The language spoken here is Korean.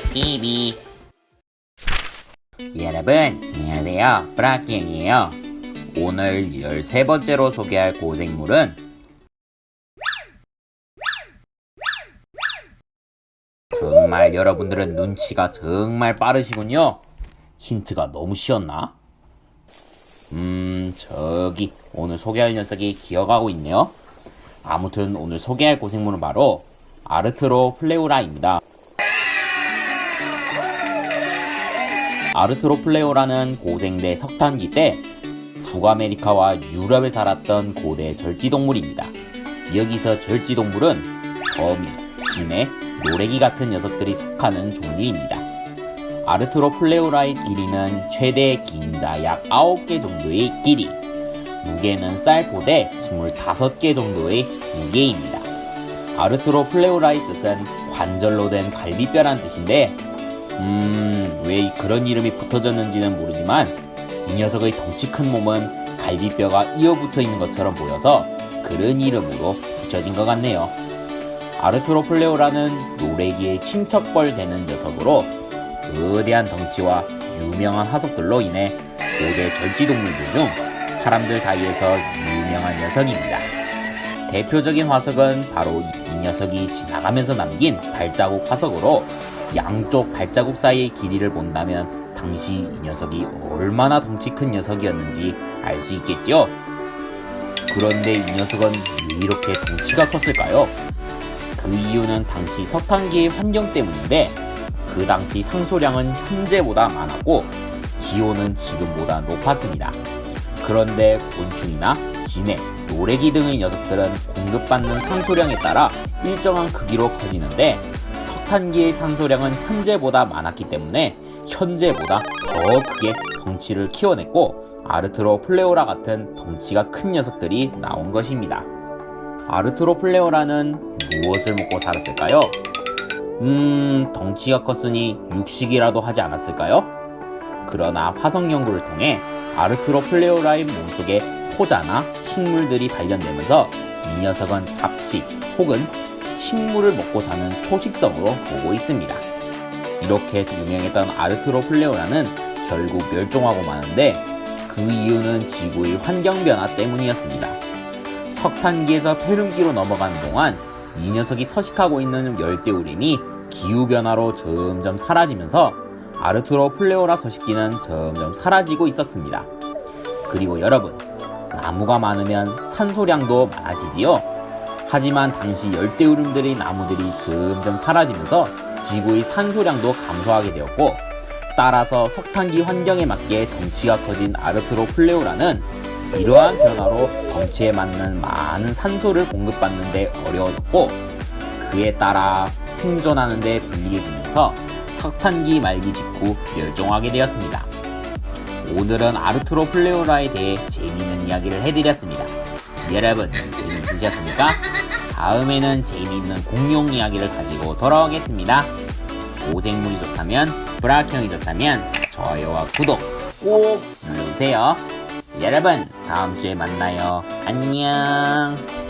TV 여러분 안녕하세요. 브라키행이에요. 오늘 13번째로 소개할 고생물은? 정말 여러분들은 눈치가 정말 빠르시군요. 힌트가 너무 쉬웠나? 음 저기 오늘 소개할 녀석이 기어가고 있네요. 아무튼 오늘 소개할 고생물은 바로 아르트로 플레오라입니다 아르트로플레오라는 고생대 석탄기 때 북아메리카와 유럽에 살았던 고대 절지동물입니다. 여기서 절지동물은 거미, 진해, 노래기 같은 녀석들이 속하는 종류입니다. 아르트로플레오라의 길이는 최대 긴자 약 9개 정도의 길이, 무게는 쌀포대 25개 정도의 무게입니다. 아르트로플레오라의 뜻은 관절로 된 갈비뼈란 뜻인데 음, 왜 그런 이름이 붙어졌는지는 모르지만 이 녀석의 덩치 큰 몸은 갈비뼈가 이어붙어 있는 것처럼 보여서 그런 이름으로 붙여진 것 같네요. 아르트로플레오라는 노래기의 친척벌 되는 녀석으로 거대한 덩치와 유명한 화석들로 인해 고대 절지동물들 중 사람들 사이에서 유명한 녀석입니다. 대표적인 화석은 바로 이 녀석이 지나가면서 남긴 발자국 화석으로 양쪽 발자국 사이의 길이를 본다면 당시 이 녀석이 얼마나 덩치 큰 녀석이었는지 알 수 있겠죠? 그런데 이 녀석은 왜 이렇게 덩치가 컸을까요? 그 이유는 당시 석탄기의 환경 때문인데 그 당시 상소량은 현재보다 많았고 기온은 지금보다 높았습니다. 그런데 곤충이나 진해, 노래기 등의 녀석들은 공급받는 산소량에 따라 일정한 크기로 커지는데 석탄기의 산소량은 현재보다 많았기 때문에 현재보다 더 크게 덩치를 키워냈고 아르트로 플레오라 같은 덩치가 큰 녀석들이 나온 것입니다. 아르트로 플레오라는 무엇을 먹고 살았을까요? 음, 덩치가 컸으니 육식이라도 하지 않았을까요? 그러나 화석 연구를 통해 아르트로 플레오라의 몸속에 포자나 식물들이 발견되면서 이 녀석은 잡식 혹은 식물을 먹고 사는 초식성으로 보고 있습니다. 이렇게 유명했던 아르트로 플레오라는 결국 멸종하고 마는데 그 이유는 지구의 환경 변화 때문이었습니다. 석탄기에서 페름기로 넘어가는 동안 이 녀석이 서식하고 있는 열대우림이 기후 변화로 점점 사라지면서 아르트로플레오라 서식지는 점점 사라지고 있었습니다. 그리고 여러분, 나무가 많으면 산소량도 많아지지요. 하지만 당시 열대우림들의 나무들이 점점 사라지면서 지구의 산소량도 감소하게 되었고 따라서 석탄기 환경에 맞게 덩치가 커진 아르트로플레오라는 이러한 변화로 덩치에 맞는 많은 산소를 공급받는 데 어려워졌고 그에 따라 생존하는 데 불리해지면서 석탄기 말기 직후 멸종하게 되었습니다. 오늘은 아르트로플레오라에 대해 재미있는 이야기를 해드렸습니다. 여러분 재미있으셨습니까? 다음에는 재미있는 공룡 이야기를 가지고 돌아오겠습니다. 고생물이 좋다면 브라형이 좋다면 좋아요와 구독 꼭 눌러주세요. 여러분 다음 주에 만나요. 안녕.